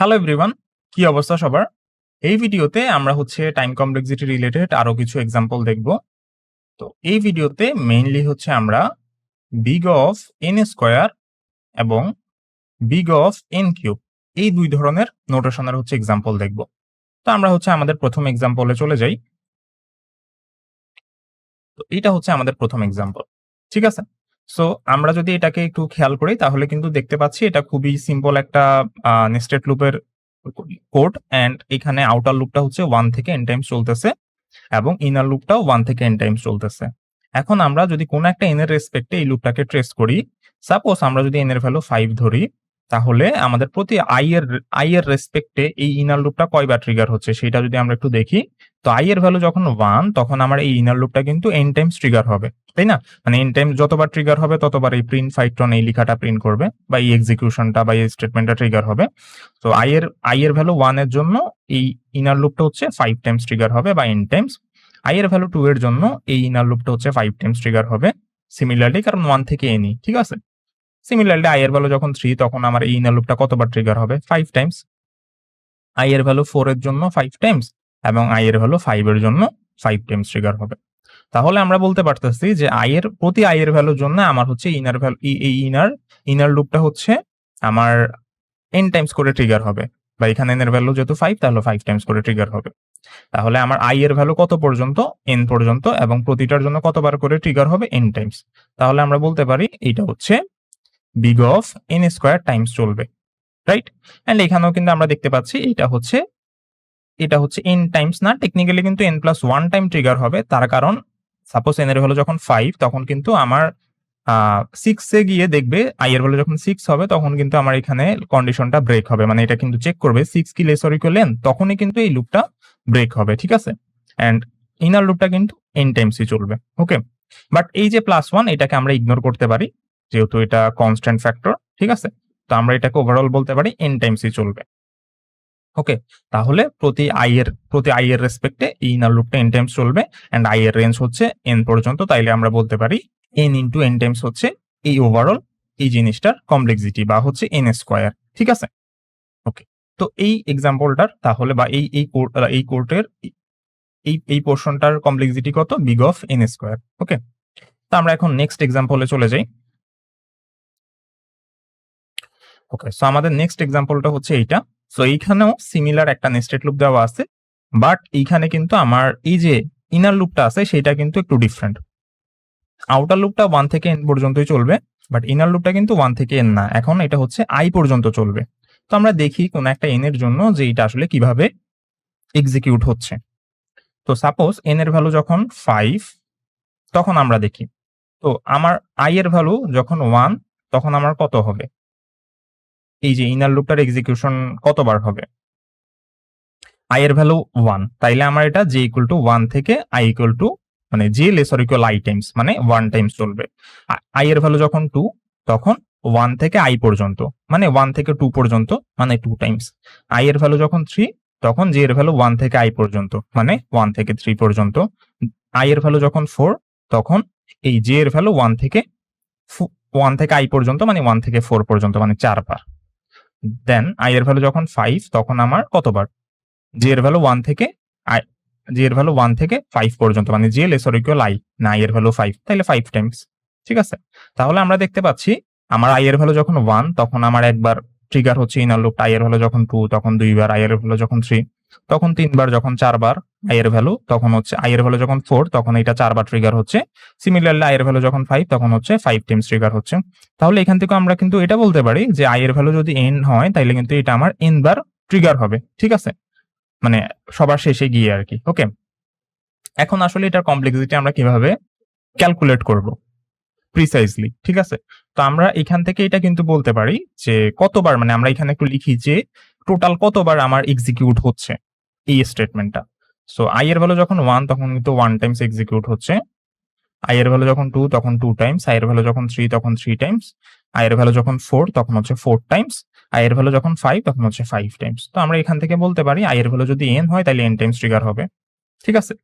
Hello everyone কি অবস্থা সবার? এই ভিডিওতে আমরা হচ্ছে টাইম কমপ্লেক্সিটি রিলেটেড আরও কিছু এক্সাম্পল দেখব। তো এই ভিডিওতে মেইনলি হচ্ছে আমরা বিগ অফ এন স্কোয়ার এবং বিগ অফ এন কিউব এই দুই ধরনের নোটেশনের হচ্ছে এক্সাম্পল দেখব। তো আমরা হচ্ছে আমাদের প্রথম এক্সাম্পলে চলে যাই। তো এটা হচ্ছে আমাদের প্রথম এক্সাম্পল ঠিক আছে? সো আমরা যদি এটাকে একটু খেয়াল করি, তাহলে কিন্তু দেখতে পাচ্ছি এটা খুবই সিম্পল একটা নেস্টেড লুপের কোড অ্যান্ড এখানে আউটার লুপটা হচ্ছে ওয়ান থেকে এন টাইমস চলতেছে এবং ইনার লুপটাও ওয়ান থেকে এন টাইমস চলতেছে। এখন আমরা যদি কোনো একটা এন এর রেসপেক্টে এই লুপটাকে ট্রেস করি সাপোজ আমরা যদি এন এর ভ্যালু ফাইভ ধরি তাহলে আমাদের প্রতি আই এর আই এর রেসপেক্টে এই ইনার লুপটা কয়বার ট্রিগার হচ্ছে সেটা যদি আমরা একটু দেখি, তো আই এর ভ্যালু যখন ওয়ান তখন আমার এই ইনার লুপটা কিন্তু এন টাইমস ট্রিগার হবে, তাই না? মানে এন টাইম যতবার ট্রিগার হবে, ততবার এই প্রিন্ট ফাইটন এই লেখাটা প্রিন্ট করবে বা এই এক্সিকিউশনটা বা এই স্টেটমেন্টটা ট্রিগার হবে। তো আই এর আই এর ভ্যালু ওয়ানের জন্য এই ইনার লুপটা হচ্ছে ফাইভ টাইমস ট্রিগার হবে বা এন টাইমস আই এর ভ্যালু টু এর জন্য এই ইনার লুপটা হচ্ছে ফাইভ টাইমস ট্রিগার হবে। সিমিলারলি কারণ ওয়ান থেকে এনি ঠিক আছে? সিমিলারলি আই এর ভ্যালু যখন থ্রি তখন আমার এই ইনার লুপটা কতবার ট্রিগার হবে? ফাইভ টাইমস আই এর ভ্যালু ফোর এর জন্য ফাইভ টাইমস এবং আই এর ভ্যালু ফাইভ এর জন্য ফাইভ টাইমস ট্রিগার হবে। তাহলে আমরা বলতে পারতেছি যে আই এর, প্রতি আই এর ভ্যালুর জন্য আমার হচ্ছে ইনার ভ্যালু এই ইনার ইনার লুপটা হচ্ছে আমার এন টাইমস করে ট্রিগার হবে। বা এখানে এন এর ভ্যালু যেহেতু ফাইভ তাহলে ফাইভ টাইমস করে ট্রিগার হবে। তাহলে আমার আই এর ভ্যালু কত পর্যন্ত? এন পর্যন্ত এবং প্রতিটার জন্য কতবার করে ট্রিগার হবে? এন টাইমস তাহলে আমরা বলতে পারি এটা হচ্ছে big of n square times চলবে রাইট অ্যান্ড এখানেও কিন্তু আমরা দেখতে পাচ্ছি এটা হচ্ছে এটা হচ্ছে এন টাইমস না টেকনিক্যালি কিন্তু n plus one time trigger হবে, তার কারণ সাপোজ এন এর ভ্যালু যখন ফাইভ তখন কিন্তু আমার সিক্সে গিয়ে দেখবে আই এর ভ্যালু যখন সিক্স হবে, তখন কিন্তু আমার এখানে কন্ডিশনটা ব্রেক হবে মানে এটা কিন্তু চেক করবে সিক্স কি লেস ইকুয়াল এন তখনই কিন্তু এই লুপটা ব্রেক হবে, ঠিক আছে? অ্যান্ড ইনার লুপটা কিন্তু এন টাইমসই চলবে ওকে বাট এই যে প্লাস ওয়ান এটাকে আমরা ইগনোর করতে পারি যেহেতু এটা কনস্ট্যান্ট ফ্যাক্টর ঠিক আছে? তো আমরা এটাকে ওভারঅল বলতে পারি এন টাইমসই চলবে। ওকে তাহলে প্রতি আই এর, প্রতি আই এর রেসপেক্টে এই ইনার লুপটা এন টাইমস চলবে অ্যান্ড আই এর রেঞ্জ হচ্ছে এন পর্যন্ত। তাইলে আমরা বলতে পারি এন ইন্টু এন টাইমস হচ্ছে এই ওভারঅল এই জিনিসটার কমপ্লেক্সিটি বা হচ্ছে এন স্কোয়ার ঠিক আছে? ওকে তো এই এক্সাম্পলটার তাহলে বা এই এই এই কোর্টের এই এই পোর্শনটার কমপ্লেক্সিটি কত? Big of n square okay তো আমরা এখন নেক্সট এক্সাম্পলে চলে যাই। ওকে সো আমাদের নেক্সট এক্সাম্পলটা হচ্ছে এইটা। সো এইখানেও সিমিলার একটা নেস্টেড লুপ দেওয়া আছে বাট এইখানে কিন্তু আমার এই যে ইনার লুপটা আছে সেটা কিন্তু একটু ডিফারেন্ট আউটার লুপটা ওয়ান থেকে এন পর্যন্তই চলবে বাট ইনার লুপটা কিন্তু ওয়ান থেকে এন না। এখন এটা হচ্ছে আই পর্যন্ত চলবে। তো আমরা দেখি কোন একটা এন এর জন্য যে এটা আসলে কীভাবে এক্সিকিউট হচ্ছে। তো সাপোজ এন এর ভ্যালু যখন ফাইভ তখন আমরা দেখি। তো আমার আই এর ভ্যালু যখন ওয়ান তখন আমার কত হবে? এই যে ইনার লুপটার এক্সিকিউশন কতবার হবে? আই এর ভ্যালু ওয়ান তাইলে আমার এটা জে ইকুয়াল টু ওয়ান থেকে আই ইকুয়াল টু মানে j lesser equal i times মানে ওয়ান টাইমস চলবে। আই এর ভ্যালু যখন টু তখন ওয়ান থেকে আই পর্যন্ত মানে ওয়ান থেকে টু পর্যন্ত মানে টু টাইমস আই এর ভ্যালু যখন থ্রি তখন জে এর ভ্যালু ওয়ান থেকে আই পর্যন্ত মানে ওয়ান থেকে থ্রি পর্যন্ত। আই এর ভ্যালু যখন ফোর তখন এই জে এর ভ্যালু ওয়ান থেকে ওয়ান থেকে আই পর্যন্ত মানে ওয়ান থেকে ফোর পর্যন্ত মানে চারবার। দেন আই এর ভ্যালু যখন ফাইভ তখন আমার কতবার? জে এর ভ্যালু ওয়ান থেকে আই জে এর ভ্যালু ওয়ান থেকে ফাইভ পর্যন্ত মানে জে লেসর ইকুয়াল আই না আই এর ভ্যালু ফাইভ তাহলে ফাইভ টাইমস ঠিক আছে? তাহলে আমরা দেখতে পাচ্ছি, আমার আই এর ভ্যালু যখন ওয়ান তখন আমার একবার ট্রিগার হচ্ছে ইনার লুপটা আই এর ভ্যালু যখন টু তখন দুইবার আই এর ভ্যালু যখন থ্রি তখন তিনবার, যখন চারবার আই এর ভ্যালু তখন হচ্ছে আই এর ভ্যালু যখন ফোর তখন এটা চারবার ট্রিগার হচ্ছে। সিমিলারলি আই এর ভ্যালু যখন ফাইভ তখন হচ্ছে ফাইভ টাইমস ট্রিগার হচ্ছে। তাহলে এখান থেকে আমরা কিন্তু এটা বলতে পারি যে আই এর ভ্যালু যদি এন হয় তাহলে কিন্তু এটা আমার এন বার ট্রিগার হবে, ঠিক আছে? মানে সবার শেষে গিয়ে আর কি ওকে এখন আসলে এটার কমপ্লেক্সিটি আমরা কীভাবে ক্যালকুলেট করব? প্রিসাইজলি ঠিক আছে? তো আমরা এখান থেকে এটা কিন্তু বলতে পারি যে কতবার মানে আমরা এখানে একটু লিখি যে টোটাল কতবার আমার এক্সিকিউট হচ্ছে এই স্টেটমেন্টটা সো আই এর ভ্যালু যখন ওয়ান তখন কিন্তু ওয়ান টাইমস এক্সিকিউট হচ্ছে। আই এর ভ্যালু যখন টু তখন টু টাইমস আই এর ভ্যালু যখন থ্রি তখন থ্রি টাইমস আই এর ভ্যালু যখন ফোর তখন হচ্ছে ফোর টাইমস আই এর ভ্যালু যখন ফাইভ তখন হচ্ছে ফাইভ টাইমস তো আমরা এখান থেকে বলতে পারি আই এর ভ্যালু যদি এন হয়, তাহলে এন টাইমস ট্রিগার হবে। ঠিক আছে?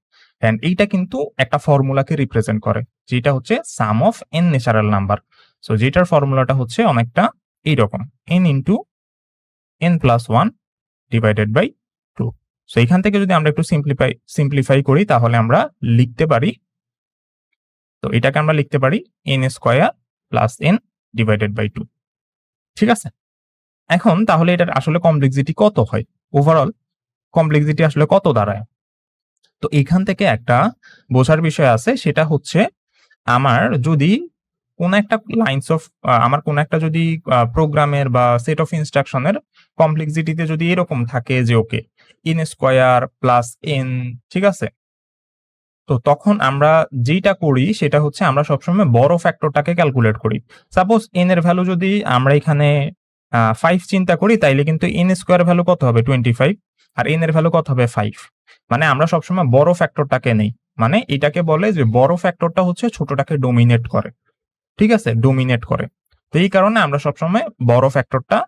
অ্যান্ড এইটা কিন্তু একটা ফর্মুলাকে রিপ্রেজেন্ট করে, যেটা হচ্ছে sum of n natural number so যেটার ফর্মুলাটা হচ্ছে অনেকটা এইরকম। N into n plus one divided by so এখান থেকে যদি আমরা একটু সিম্পলিফাই সিম্পলিফাই করি, তাহলে আমরা লিখতে পারি, তো এটাকে আমরা লিখতে পারি n square plus n divided by two ঠিক আছে? এখন তাহলে এটার আসলে কমপ্লেক্সিটি কত হয়? ওভারঅল কমপ্লেক্সিটি আসলে কত দাঁড়ায়? তো এখান থেকে একটা বোঝার বিষয় আছে, সেটা হচ্ছে, আমার যদি কোন একটা লাইন্স অফ আমার কোন একটা যদি প্রোগ্রামের বা সেট অফ ইনস্ট্রাকশনের কমপ্লেক্সিটিতে যদি এরকম থাকে যে okay n square plus n ঠিক আছে? তো তখন আমরা যেটা করি সেটা হচ্ছে আমরা সবসময় বড় ফ্যাক্টরটাকে ক্যালকুলেট করি। সাপোজ এন এর ভ্যালু যদি আমরা এখানে ফাইভ চিন্তা করি, তাইলে কিন্তু এন স্কোয়ার ভ্যালু কত হবে? টোয়েন্টি ফাইভ আর এন এর ভ্যালু কত হবে? ফাইভ মানে আমরা সবসময় বড় ফ্যাক্টরটাকে নেই। মানে এটাকে বলে যে বড় ফ্যাক্টরটা হচ্ছে ছোটটাকে ডোমিনেট করে। ঠিক আছে? ডোমিনেট করে। তো এই কারণে আমরা সবসময় বড় ফ্যাক্টরটা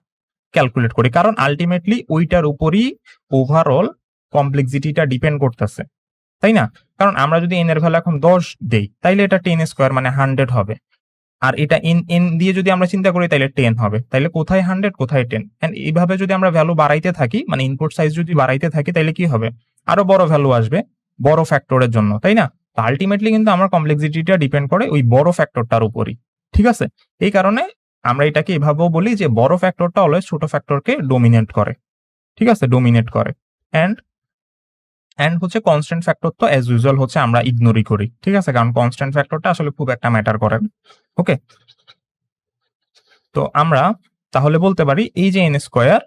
ক্যালকুলেট করি। কারণ আলটিমেটলি ওইটার উপরই ওভারঅল কমপ্লেক্সিটিটা ডিপেন্ড করতেছে। তাই না? কারণ আমরা যদি এন এর ভ্যালু এখন দশ দেই, তাইলে এটা টেন স্কোয়ার মানে হান্ড্রেড হবে। আর এটা এন এন দিয়ে যদি আমরা চিন্তা করি তাহলে টেন হবে। তাহলে কোথায় হান্ড্রেড কোথায় টেন এন্ড এইভাবে যদি আমরা ভ্যালু বাড়াইতে থাকি মানে ইনপুট সাইজ যদি বাড়াইতে থাকি তাহলে কি হবে? আরও বড় ভ্যালু আসবে, বড় ফ্যাক্টরের জন্য, তাই না? আলটিমেটলি কিন্তু আমার কমপ্লেক্সিটিটা ডিপেন্ড করে ওই বড় ফ্যাক্টরটার উপরই। ঠিক আছে? এই কারণে আমরা এটাকে এভাবেও বলি যে বড় ফ্যাক্টরটা অলওয়েজ ছোট ফ্যাক্টরকে ডোমিনেট করে। ঠিক আছে? ডোমিনেট করে। অ্যান্ড অ্যান্ড হচ্ছে কনস্ট্যান্ট ফ্যাক্টর তো অ্যাজ ইউজুয়াল হচ্ছে আমরা ইগনোরই করি। ঠিক আছে? কারণ কনস্ট্যান্ট ফ্যাক্টরটা আসলে খুব একটা ম্যাটার করে ওকে তো আমরা তাহলে বলতে পারি এই যে এন স্কোয়ার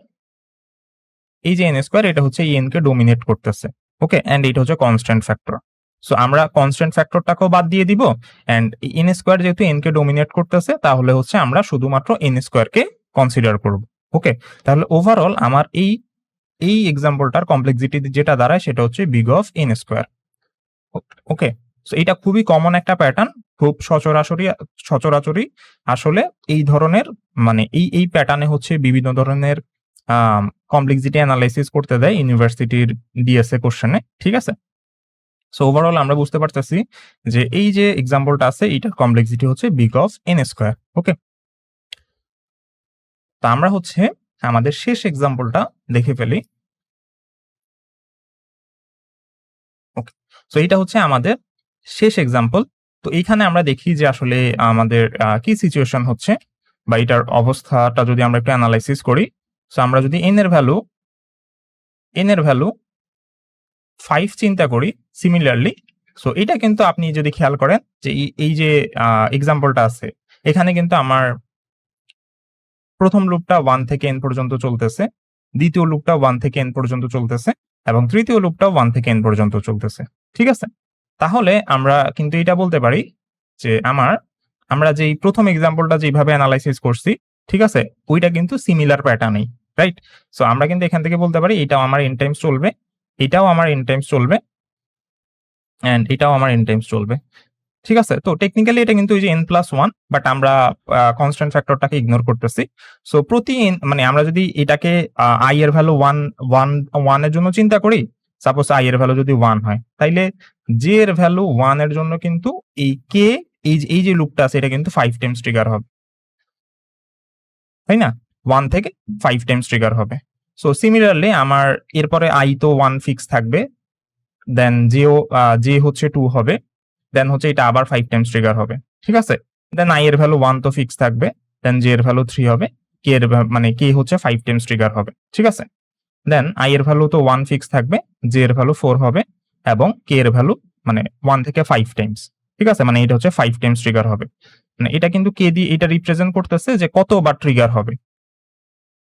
এই যে এন স্কোয়ার এটা হচ্ছে এন কে ডোমিনেট করতেছে। ওকে অ্যান্ড এটা হচ্ছে কনস্ট্যান্ট ফ্যাক্টর সো আমরা কনস্ট্যান্ট ফ্যাক্টরটাকেও বাদ দিয়ে দিব অ্যান্ড এন স্কোয়ার যেহেতু এন কে ডোমিনেট করতেছে, তাহলে হচ্ছে আমরা শুধুমাত্র এন স্কোয়ারকে কনসিডার করব ওকে তাহলে ওভারঅল আমার এই এই এক্সাম্পলটার কমপ্লেক্সিটি যেটা দাঁড়ায় সেটা হচ্ছে big of n square okay so এটা খুবই কমন একটা প্যাটার্ন খুব সচরাচরই সচরাচরই আসলে এই ধরনের মানে এই এই প্যাটার্নে হচ্ছে বিভিন্ন ধরনের কমপ্লেক্সিটি অ্যানালাইসিস করতে দেয় ইউনিভার্সিটির ডিএসএ কোশ্চেনে ঠিক আছে? সো ওভারঅল আমরা বুঝতে পারতেছি যে এই যে এক্সাম্পলটা আছে এইটার কমপ্লেক্সিটি হচ্ছে অফ এন স্কোয়ার ওকে তা আমরা হচ্ছে আমাদের শেষ এক্সাম্পলটা দেখে ফেলি। ওকে সো এটা হচ্ছে আমাদের শেষ এক্সাম্পল তো এইখানে আমরা দেখি যে আসলে আমাদের কি সিচুয়েশন হচ্ছে বা এটার অবস্থাটা যদি আমরা একটু অ্যানালাইসিস করি। সো আমরা যদি এন এর ভ্যালু এন এর ভ্যালু ফাইভ চিন্তা করি সিমিলারলি সো এটা কিন্তু আপনি যদি খেয়াল করেন যে এই যে এক্সাম্পলটা আছে, এখানে কিন্তু আমার প্রথম লুপটা ওয়ান থেকে এন পর্যন্ত চলতেছে, দ্বিতীয় লুপটা ওয়ান থেকে এন পর্যন্ত চলতেছে, এবং তৃতীয় লুপটা ওয়ান থেকে এন পর্যন্ত চলতেছে। ঠিক আছে? তাহলে আমরা কিন্তু এটা বলতে পারি যে আমার, আমরা যেই প্রথম এক্সাম্পলটা যেভাবে অ্যানালাইসিস করছি, ঠিক আছে? ওইটা কিন্তু সিমিলার প্যাটার্নেই রাইট সো আমরা কিন্তু এখান থেকে বলতে পারি এটাও আমার এন টাইমস চলবে এটাও আমার এন টাইমস চলবে অ্যান্ড এটাও আমার এন টাইমস চলবে। ঠিক আছে? তো টেকনিক্যালি এটা কিন্তু ওই যে এন প্লাস ওয়ান বাট আমরা কনস্ট্যান্ট ফ্যাক্টরটাকে ইগনোর করতেছি। সো প্রতি মানে আমরা যদি এটাকে আই এর ভ্যালু ওয়ান ওয়ান ওয়ানের জন্য চিন্তা করি সাপোজ আই এর ভ্যালু যদি ওয়ান হয়, তাইলে জে এর ভ্যালু ওয়ানের জন্য কিন্তু এই কে এই যে এই যে লুপটা আছে, এটা কিন্তু ফাইভ টাইমস ট্রিগার হবে। তাই না? ওয়ান থেকে ফাইভ টাইমস ট্রিগার হবে। সো সিমিলারলি আমার এরপরে আই তো ওয়ান ফিক্স থাকবে। দেন জেও জে হচ্ছে টু হবে। দেন হচ্ছে এটা আবার ফাইভ টাইমস ট্রিগার হবে। ঠিক আছে? দেন আই এর ভ্যালু ওয়ান তো ফিক্স থাকবে। দেন জে এর ভ্যালু থ্রি হবে। কে এর মানে কে হচ্ছে ফাইভ টাইমস ট্রিগার হবে। ঠিক আছে? দেন আই এর ভ্যালু তো ওয়ান ফিক্স থাকবে। জে এর ভ্যালু ফোর হবে। এবং কে এর ভ্যালু মানে ওয়ান থেকে ফাইভ টাইমস ঠিক আছে? মানে এটা হচ্ছে ফাইভ টাইমস ট্রিগার হবে। মানে এটা কিন্তু কে দিয়ে এটা রিপ্রেজেন্ট করতেছে যে কতবার ট্রিগার হবে।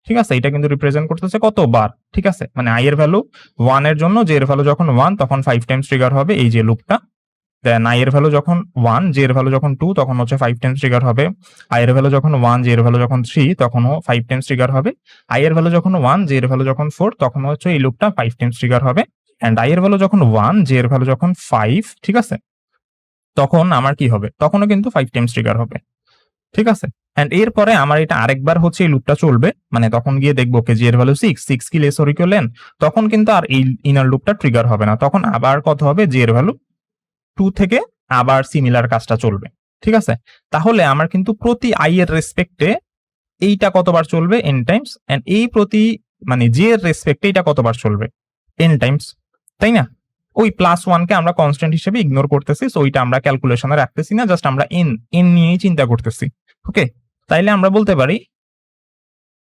ঠিক আছে এটা কিন্তু রিপ্রেজেন্ট করতেছে কতবার ঠিক আছে মানে আই এর ভ্যালু ওয়ানের জন্য জে এর ভ্যালু যখন ওয়ান তখন ফাইভ টাইমস ট্রিগার হবে এই যে লুপটা দেন আই এর ভ্যালু যখন ওয়ান জে এর ভ্যালু যখন টু তখন হচ্ছে ফাইভ টাইমস ট্রিগার হবে আই এর ভ্যালু যখন ওয়ান জে এর ভ্যালু যখন থ্রি তখনও ফাইভ টাইমস ট্রিগার হবে আই এর ভ্যালু যখন ওয়ান জে এর ভ্যালু যখন ফোর তখন হচ্ছে এই লুপটা ফাইভ টাইমস ট্রিগার হবে অ্যান্ড আই এর ভ্যালু যখন ওয়ান জে এর ভ্যালু যখন ফাইভ ঠিক আছে তখন আমার কি হবে তখনও কিন্তু ফাইভ টাইমস ট্রিগার হবে ঠিক আছে? অ্যান্ড এরপরে আমার এটা আরেকবার হচ্ছে এই লুপটা চলবে। মানে তখন গিয়ে দেখব কে জি এর ভ্যালু সিক্স সিক্স কি লেস লেন তখন কিন্তু আর এই ইনার লুপটা ট্রিগার হবে না। তখন আবার কত হবে? জি এর ভ্যালু টু থেকে আবার সিমিলার কাজটা চলবে। ঠিক আছে? তাহলে আমার কিন্তু প্রতি আই এর রেসপেক্টে এইটা কতবার চলবে? এন টাইমস অ্যান্ড এই প্রতি মানে যে এর রেসপেক্টে এটা কতবার চলবে? এন টাইমস তাই না? ওই প্লাস ওয়ানকে আমরা কনস্ট্যান্ট হিসেবে ইগনোর করতেছি। সো ওইটা আমরা ক্যালকুলেশনে রাখতেছি না। জাস্ট আমরা এন এন নিয়েই চিন্তা করতেছি। ওকে তাইলে আমরা বলতে পারি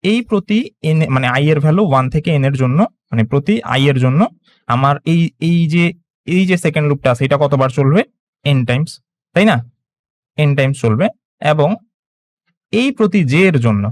এই প্রতি এন মানে আই এর ভ্যালু ওয়ান থেকে এন এর জন্য মানে প্রতি আই এর জন্য আমার এই এই যে এই যে সেকেন্ড লুপটা আছে, এটা কতবার চলবে? এন টাইমস তাই না? এন টাইমস চলবে। এবং এই প্রতি জে এর জন্য,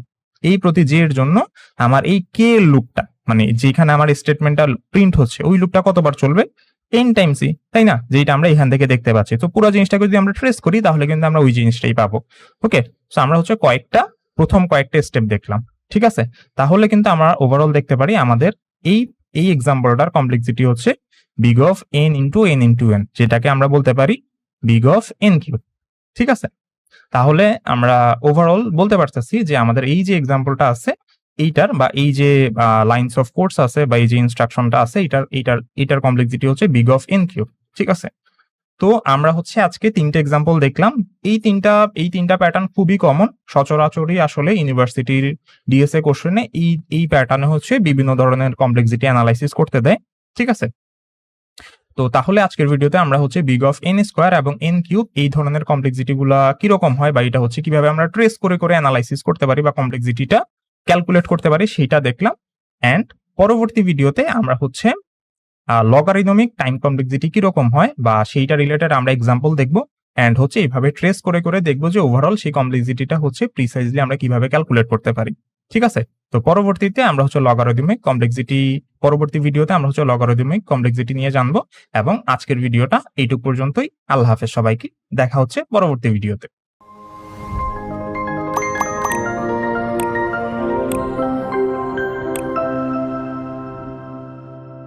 এই প্রতি জে এর জন্য আমার এই কে লুপটা মানে যেখানে আমার স্টেটমেন্টটা প্রিন্ট হচ্ছে, ওই লুপটা কতবার চলবে? এন টাইমসই তাই না? যেটা আমরা এখান থেকে দেখতে পাচ্ছি। তো পুরো জিনিসটাকে যদি আমরা ট্রেস করি, তাহলে কিন্তু আমরা ওই জিনিসটাই পাবো। ওকে সো আমরা হচ্ছে কয়েকটা, প্রথম কয়েকটা স্টেপ দেখলাম। ঠিক আছে? তাহলে কিন্তু আমরা ওভারঅল দেখতে পারি আমাদের এই এই এক্সাম্পলটার কমপ্লেক্সিটি হচ্ছে big of n into n into n যেটাকে আমরা বলতে পারি বিগ অফ এন কিউ ঠিক আছে? তাহলে আমরা ওভারঅল বলতে পারতেছি যে আমাদের এই যে এক্সাম্পলটা আছে এইটার বা এই যে লাইন্স অফ কোর্স আছে বা এই যে ইনস্ট্রাকশনটা আছে এটার এটার এটার কমপ্লেক্সিটি হচ্ছে বিগ অফ এন কিউব ঠিক আছে? তো আমরা হচ্ছে আজকে তিনটে এক্সাম্পল দেখলাম। এই তিনটা এই তিনটা প্যাটার্ন খুবই কমন সচরাচরই আসলে ইউনিভার্সিটির ডিএসএ কোশ্চেনে এই এই প্যাটার্নে হচ্ছে বিভিন্ন ধরনের কমপ্লেক্সিটি অ্যানালাইসিস করতে দেয়, ঠিক আছে? তো তাহলে আজকের ভিডিওতে আমরা হচ্ছে বিগ অফ এন স্কোয়ার এবং এন কিউব এই ধরনের কমপ্লেক্সিটি গুলা কীরকম হয় বা এটা হচ্ছে কীভাবে আমরা ট্রেস করে করে অ্যানালাইসিস করতে পারি বা কমপ্লেক্সিটিটা ক্যালকুলেট করতে পারি সেটা দেখলাম। অ্যান্ড পরবর্তী ভিডিওতে আমরা হচ্ছে লগারিদমিক টাইম কমপ্লেক্সিটি কীরকম হয় বা সেইটা রিলেটেড আমরা এক্সাম্পল দেখব। অ্যান্ড হচ্ছে এইভাবে ট্রেস করে করে দেখব যে ওভারঅল সেই কমপ্লেক্সিটিটা হচ্ছে প্রিসাইজলি আমরা কীভাবে ক্যালকুলেট করতে পারি। ঠিক আছে? তো পরবর্তীতে আমরা হচ্ছে লগারিদমিক কমপ্লেক্সিটি পরবর্তী ভিডিওতে আমরা হচ্ছে লগারিদমিক কমপ্লেক্সিটি নিয়ে জানব এবং আজকের ভিডিওটা এইটুক পর্যন্তই। আল্লাহ হাফেজ সবাইকে। দেখা হচ্ছে পরবর্তী ভিডিওতে